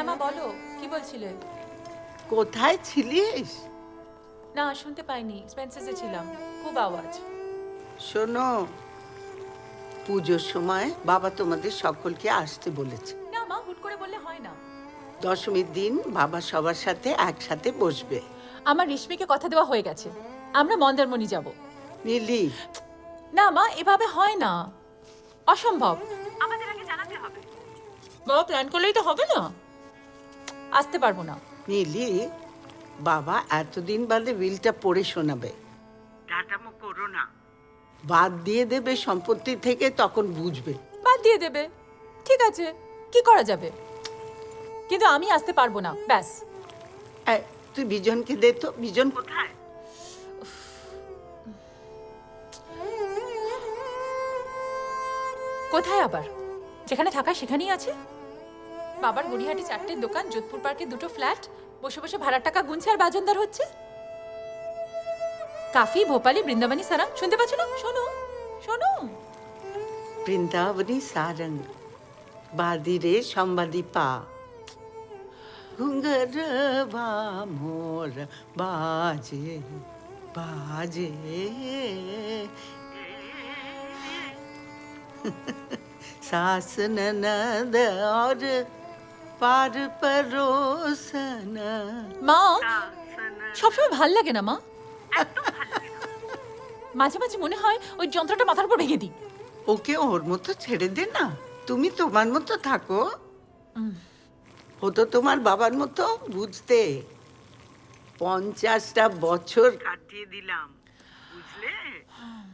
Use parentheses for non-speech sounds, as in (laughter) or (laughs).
হ্যাঁ মা বলো কি বলছিলে? কোথায় ছিলিস? না শুনতে পাইনি স্পেন্সাসে ছিলাম খুব আওয়াজ। শোনো পুজোর সময় বাবা তোমাদের সকলকে আসতে বলেছে। না মা হুট করে বললে হয় না। দশমীর দিন বাবা সবার সাথে একসাথে বসবে। আমার রেশমিকে কথা দেওয়া হয়ে গেছে আমরা মন্দারমণি যাব। মিলি না মা এভাবে হয় না। অসম্ভব। আমাদের আগে জানাতে হবে। বাবা প্ল্যান করলেই তো হবে না। আসতে পারব না। মিলি বাবা এতদিন বাদে বিলটা পড়ে শোনাবে। ডাটামো করো না। বাদ দিয়ে দেবে সম্পত্তি থেকে তখন বুঝবে। বাদ দিয়ে দেবে। ঠিক আছে কি করা যাবে? কিন্তু আমি আসতে পারব না ব্যাস। তুই বিজনকে দে তো বিজন। কোথায়? কোথায় আবার? যেখানে থাকা সেখানেই আছে? বাবার গড়িহাটি চারটে দোকান যোধপুর পার্কে দুটো ফ্ল্যাট বসে বসে ভাড়ার টাকা গুনছে আর বাজনদার হচ্ছে কাফি ভোপালি বৃন্দাবনী সারাং শুনতে পাচ্ছ না শোনো শোনো বৃন্দাবনী সারং বাদিরে সম্বাদি পা ঘুঙ্গর মোর বাজে বাজে सास ननद और পার পরোসনা মা সবসময় ভালো লাগে না মা? (laughs) মাঝে মাঝে মনে হয় ওই যন্ত্রটা মাথার উপর ভেঙে দিই। ওকে ওর মতো ছেড়ে দে না। তুমি তোমার মতো থাকো। হতো তোমার বাবার মতো বুঝতে। পঞ্চাশটা বছর কাটিয়ে দিলাম। বুঝলে? হ্যাঁ।